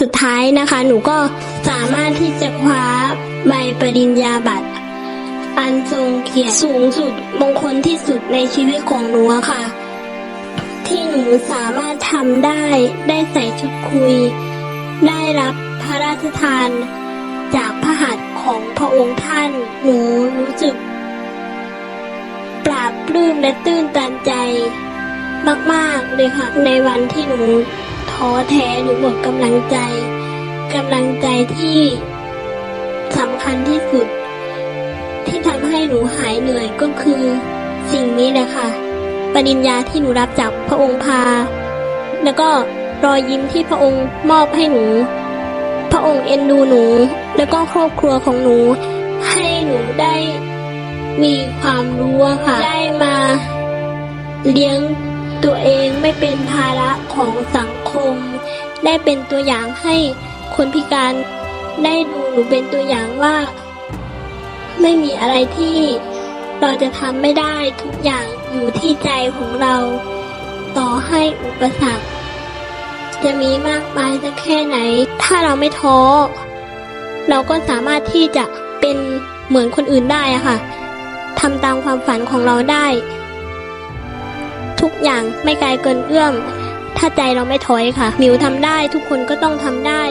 สุดท้ายนะคะ หนูก็สามารถที่จะคว้าใบปริญญาบัตร อันทรงเกียรติสูงสุดมงคลที่สุดในชีวิตของหนูอะค่ะ ที่หนูสามารถทำได้ได้ใส่ชุดคุย ได้รับพระราชทาน จากพระหัตถ์ของพระองค์ท่าน หนูรู้สึก ปราบปลื้มและตื้นตันใจ มาก ๆ เลยค่ะ ในวันที่หนู ท้อแท้หรือหมดกำลังใจกำลังใจที่สำคัญที่สุด ที่ทำให้หนูหายเหนื่อยก็คือ สิ่งนี้แหละค่ะปริญญาที่หนูรับจากพระองค์พา แล้วก็รอยยิ้มที่พระองค์มอบให้หนู พระองค์เอ็นดูหนู แล้วก็ครอบครัวของหนู ให้หนูได้มีความรู้ค่ะ ได้มา เลี้ยงตัวเองไม่เป็นภาระของสัง คม ได้เป็นตัวอย่างให้คนพิการได้ดูหนูเป็นตัวอย่างว่า ไม่มีอะไรที่เราจะทำไม่ได้ทุกอย่างอยู่ที่ใจของเรา ต่อให้อุปสรรคจะมีมากมายสักแค่ไหน ถ้าเราไม่ท้อ เราก็สามารถที่จะเป็นเหมือนคนอื่นได้อะค่ะทำตามความฝันของเราได้ ทุกอย่างไม่ไกลเกินเอื้อม ถ้าใจเราไม่ถอยค่ะ มิวทำได้ทุกคนก็ต้องทำได้